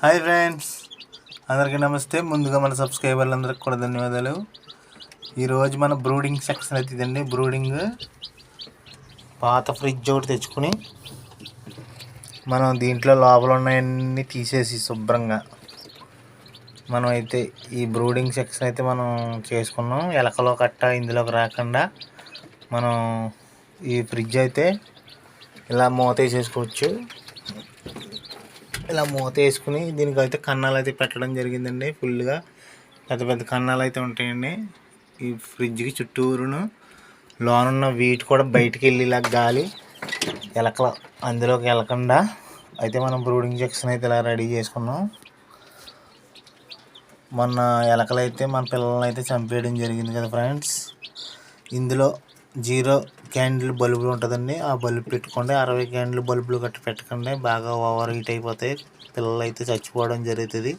Hi friends. అందరికీ నమస్తే. ముందుగా మన సబ్స్క్రైబర్లందరికీ కూడా ధన్యవాదాలు. ఈరోజు మన బ్రూడింగ్ సెక్షన్ అయితే ఇదండి బ్రూడింగ్. పాత ఫ్రిడ్జ్ ఒకటి తెచ్చుకుని మనం దీంట్లో లోపల ఉన్నాయన్నీ తీసేసి శుభ్రంగా మనం అయితే ఈ బ్రూడింగ్ సెక్షన్ అయితే మనం చేసుకున్నాం. ఎలకలో కట్ట ఇందులోకి రాకుండా మనం ఈ ఫ్రిడ్జ్ అయితే ఇలా మూత వేసేసుకోవచ్చు. ఇలా మూత వేసుకుని దీనికి అయితే కన్నాలు అయితే పెట్టడం జరిగిందండి ఫుల్గా. పెద్ద పెద్ద కన్నాలు అయితే ఉంటాయండి. ఈ ఫ్రిడ్జ్కి చుట్టూరును లోనున్న వీటి కూడా బయటికి ఇలా గాలి ఎలకల అందులోకి వెళ్ళకుండా అయితే మనం బ్రూడింగ్ సెక్షన్ అయితే ఇలా రెడీ చేసుకున్నాం. మొన్న ఎలకలు అయితే మన పిల్లల్ని అయితే చంపేయడం జరిగింది కదా ఫ్రెండ్స్. ఇందులో జీరో క్యాండిల్ బల్బులు ఉంటుందండి. ఆ బల్బు పెట్టుకోండి. అరవై క్యాండిల్ బల్బులు గట్టి పెట్టకండి. బాగా ఓవర్ హీట్ అయిపోతాయి. పిల్లలు అయితే చచ్చిపోవడం జరుగుతుంది.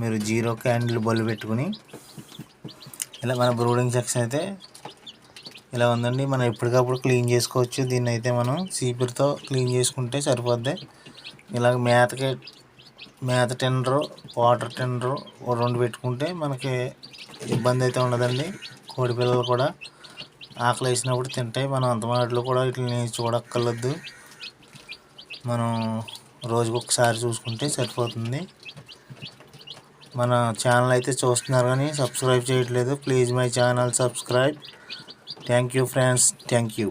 మీరు జీరో క్యాండిల్ బల్బు పెట్టుకుని ఇలా మన బ్రూడింగ్ సెక్షన్ అయితే ఇలా ఉందండి. మనం ఎప్పటికప్పుడు క్లీన్ చేసుకోవచ్చు. దీన్ని అయితే మనం సీపురుతో క్లీన్ చేసుకుంటే సరిపోద్ది. ఇలాగ మేతకి మేత టెండరు వాటర్ టెండరు రెండు పెట్టుకుంటే మనకి ఇబ్బంది అయితే ఉండదండి. కోడి పిల్లలు కూడా ఆకలి వేసినప్పుడు తింటాయి మనం అంత మాటలు కూడా వీటిని చూడక్కర్లేదు. మనం రోజుకు ఒకసారి చూసుకుంటే సరిపోతుంది. మన ఛానల్ అయితే చూస్తున్నారు కానీ సబ్స్క్రైబ్ చేయట్లేదు. Please my channel subscribe. Thank you friends. Thank you.